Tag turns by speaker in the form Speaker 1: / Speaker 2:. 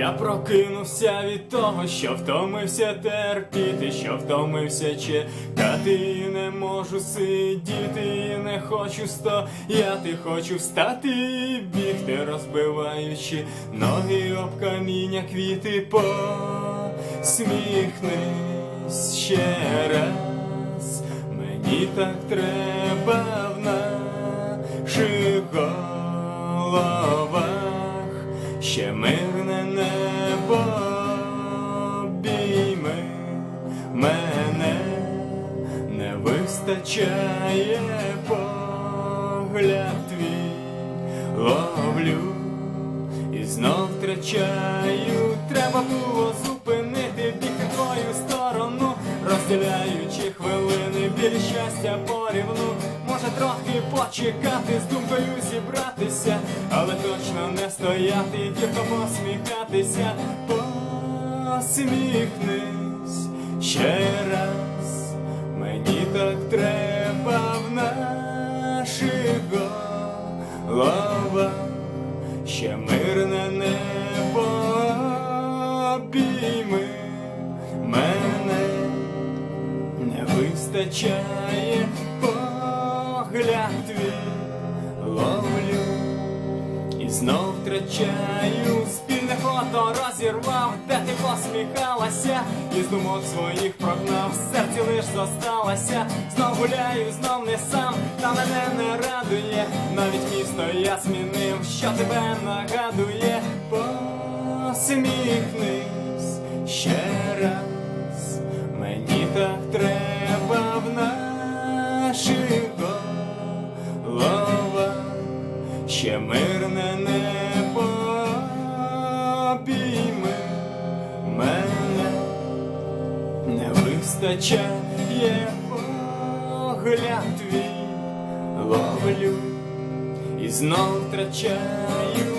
Speaker 1: Я прокинувся від того, що втомився терпіти, що втомився чекати, і не можу сидіти, і не хочу стояти, хочу встати і бігти, розбиваючи ноги об каміння, квіти посміхнись ще раз. Мені так треба в наших головах ще мирне небо обійми мене не вистачає погляд твій ловлю і знов втрачаю. Треба було зупинити біг в твою сторону, розділяючи хвилини біль щастя порівну. Може трохи почекати, з думкою зібратися, але точно не стояти, тільки посміхатися. Посміхнись ще раз, мені так треба в наших головах ще мирне небо обійми мене не вистачає знов втрачаю спільне фото розірвав, де ти посміхалася, і з думок своїх прогнав, серці лиш зосталася, знов гуляю, знов не сам, та мене не радує, навіть місто я змінив, що тебе нагадує, посміхнись ще мирне небо обійми. Мене не вистачає погляд твій. Ловлю і знов втрачаю